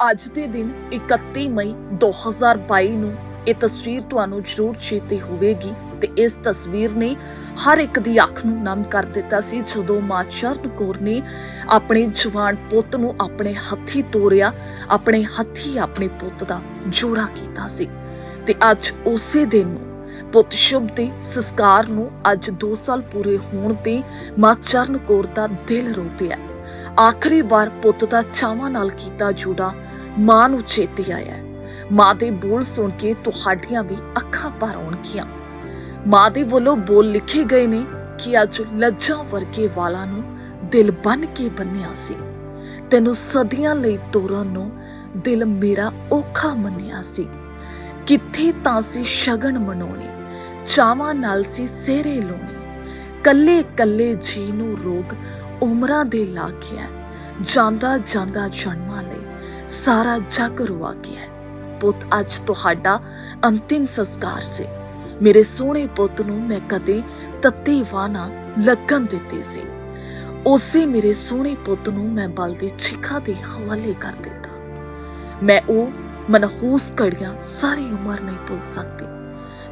ਅੱਜ ਦੇ ਦਿਨ 31 ਮਈ 2022 ਨੂੰ ਇਹ ਤਸਵੀਰ ਤੁਹਾਨੂੰ ਜ਼ਰੂਰ ਚੇਤੇ ਹੋਵੇਗੀ ਤੇ ਇਸ ਤਸਵੀਰ ਨੇ ਹਰ ਇੱਕ ਦੀ ਅੱਖ ਨੂੰ ਨਮ ਕਰ ਦਿੱਤਾ ਸੀ ਜਦੋਂ ਮਾਂ ਚਰਨ ਕੌਰ ਨੇ ਆਪਣੇ ਜਵਾਨ ਪੁੱਤ ਨੂੰ ਆਪਣੇ ਹੱਥੀ ਤੋਰਿਆ, ਆਪਣੇ ਹੱਥੀ ਆਪਣੇ ਪੁੱਤ ਦਾ ਜੋੜਾ ਕੀਤਾ ਸੀ। ਤੇ ਅੱਜ ਉਸੇ ਦਿਨ ਨੂੰ ਪੁੱਤ ਸ਼ੁਭ ਦੇ ਸੰਸਕਾਰ ਨੂੰ ਅੱਜ 2 ਸਾਲ ਪੂਰੇ ਹੋਣ ਤੇ ਮਾਂ ਚਰਨ ਕੌਰ ਦਾ ਦਿਲ ਰੋ ਪਿਆ। ਆਖਰੀ ਵਾਰ ਪੁੱਤ ਦਾ ਚਾਵਾਂ ਨਾਲ ਕੀਤਾ ਜੋੜਾ ਮਾਂ ਨੂੰ ਚੇਤੇ ਆਇਆ। ਮਾਂ ਦੇ ਬੋਲ ਸੁਣ ਕੇ ਤੁਹਾਡੀਆਂ ਵੀ ਅੱਖਾਂ ਭਰ ਆਉਣਗੀਆਂ। ਮਾਂ ਦੇ ਵੱਲੋਂ ਬੋਲ ਲਿਖੇ ਗਏ ਨੇ ਕਿ ਅੱਜ ਲੱਜਾਂ ਵਰਗੇ ਵਾਲਾਂ ਨੂੰ ਦਿਲ ਬਨ ਕੇ ਬੰਨਿਆ ਸੀ। ਤੈਨੂੰ ਸਦੀਆਂ ਲਈ ਤੋਰਨ ਨੂੰ ਦਿਲ ਮੇਰਾ ਔਖਾ ਮੰਨਿਆ ਸੀ। ਕਿੱਥੇ ਤਾਂ ਸੀ ਸ਼ਗਨ ਮਨਾਉਣੇ ਚਾਵਾਂ ਨਾਲ ਸੀ ਸੇਰੇ ਲਾਉਣੇ। ਕੱਲੇ ਕੱਲੇ ਜੀ ਨੂੰ ਰੋਗ ਉਮਰਾਂ ਦੇ ਲਾ ਗਿਆ ਜਾਂਦਾ ਜਾਂਦਾ ਜਨਮਾਂ ਲਈ ਸਾਰਾ ਜੱਗ ਰੁਆ ਗਿਆ। ਪੁੱਤ, ਅੱਜ ਤੁਹਾਡਾ ਅੰਤਿਮ ਸੰਸਕਾਰ ਸੀ। ਮੇਰੇ ਸੋਹਣੇ ਪੁੱਤ ਨੂੰ ਮੈਂ ਕਦੇ ਤੱਤੀ ਵਾਨਾ ਲੱਗਣ ਦਿੱਤੀ ਸੀ। ਉਸੇ ਮੇਰੇ ਸੋਹਣੇ ਪੁੱਤ ਨੂੰ ਮੈਂ ਬਲ ਦੀ ਚਿਖਾ ਦੇ ਹਵਾਲੇ ਕਰ ਦਿੱਤਾ। ਮੈਂ ਉਹ ਮਨਹੂਸ ਘੜੀਆਂ ਸਾਰੀ ਉਮਰ ਨਹੀਂ ਭੁੱਲ ਸਕਦੀ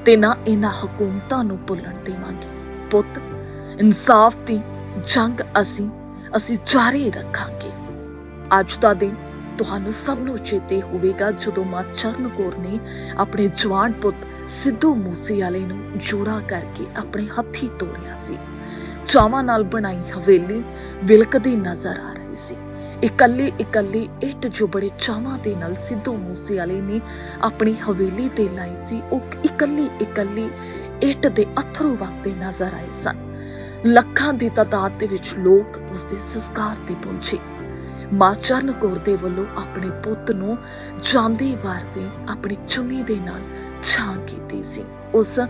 ਤੇ ਨਾ ਇਹਨਾਂ ਹਕੂਮਤਾਂ ਨੂੰ ਭੁੱਲਣ ਦੇਵਾਂਗੀ। ਪੁੱਤ, ਇਨਸਾਫ ਦੀ ਜੰਗ ਅਸੀਂ ਅਸੀਂ ਜਾਰੀ ਰੱਖਾਂਗੇ। ਅੱਜ ਦਾ ਦਿਨ ਤੁਹਾਨੂੰ ਸਭ ਨੂੰ ਚੇਤੇ ਹੋਵੇਗਾ ਜਦੋਂ ਮਾਂ ਚਰਨ ਕੌਰ ਨੇ ਆਪਣੇ ਜਵਾਨ ਪੁੱਤ ਸਿੱਧੂ ਮੂਸੇਵਾਲੇ ਨੂੰ ਜੋੜਾ ਕਰਕੇ ਆਪਣੇ ਹੱਥੀ ਤੋਰਿਆ ਸੀ। ਚਾਵਾਂ ਨਾਲ ਬਣਾਈ ਹਵੇਲੀ ਵਿਲਕਦੀ ਨਜ਼ਰ ਆ ਰਹੀ ਸੀ। ਇਕੱਲੀ ਇਕੱਲੀ ਇੱਟ ਜੋ ਬੜੇ ਚਾਵਾਂ ਦੇ ਨਾਲ ਸਿੱਧੂ ਮੂਸੇਵਾਲੇ ਨੇ ਆਪਣੀ ਹਵੇਲੀ ਤੇ ਲਾਈ ਸੀ, ਉਹ ਇਕੱਲੀ ਇਕੱਲੀ ਇੱਟ ਦੇ ਅਥਰੂ ਵਗਦੇ ਨਜ਼ਰ ਆਏ ਸਨ। ਲੱਖਾਂ ਦੀ ਤਾਦਾਦ ਦੇ ਵਿੱਚ ਲੋਕ ਉਸ ਦੇ ਸੰਸਕਾਰ ਤੇ ਪਹੁੰਚੇ। ਮਾਂ ਚਰਨ ਕੌਰ ਦੇ ਵੱਲੋਂ ਆਪਣੇ ਪੁੱਤ ਨੂੰ ਜਾਂਦੇ ਵਾਰ ਵੀ ਆਪਣੀ ਚੁੰਨੀ ਦੇ ਨਾਲ ਛਾਂ ਕੀਤੀ ਸੀ। ਉਸ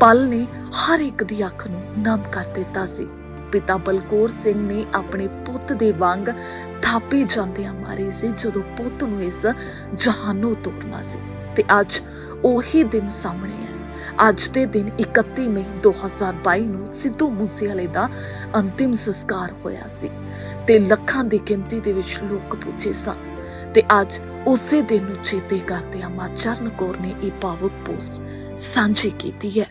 ਪਲ ਨੇ ਹਰ ਇੱਕ ਦੀ ਅੱਖ ਨੂੰ ਨਮ ਕਰ ਦਿੱਤਾ ਸੀ। ਪਿਤਾ ਬਲਕੌਰ ਸਿੰਘ ਨੇ ਆਪਣੇ ਪੁੱਤ ਦੇ ਵਾਂਗ ਥਾਪੀ ਜਾਂਦਿਆਂ ਮਾਰੀ ਸੀ, ਜਦੋਂ ਪੁੱਤ ਨੂੰ ਇਸ ਜਹਾਨੋਂ ਤੋਰਨਾ ਸੀ। ਤੇ ਅੱਜ ਉਹੀ ਦਿਨ ਸਾਹਮਣੇ ਹੈ ਅੱਜ ਦੇ ਦਿਨ 31 ਮਈ 2022 ਨੂੰ ਸਿੱਧੂ ਮੂਸੇਵਾਲੇ ਦਾ ਅੰਤਿਮ ਸੰਸਕਾਰ ਹੋਇਆ ਸੀ ਤੇ ਲੱਖਾਂ ਦੀ ਗਿਣਤੀ ਦੇ ਵਿੱਚ ਲੋਕ ਪੁੱਜੇ ਸਨ ਤੇ ਅੱਜ ਉਸੇ ਦਿਨ ਨੂੰ ਚੇਤੇ ਕਰਦਿਆਂ ਮਾਂ ਚਰਨ ਕੌਰ ਨੇ ਇਹ ਪਾਵਕ ਪੋਸਟ ਸਾਂਝੀ ਕੀਤੀ ਹੈ।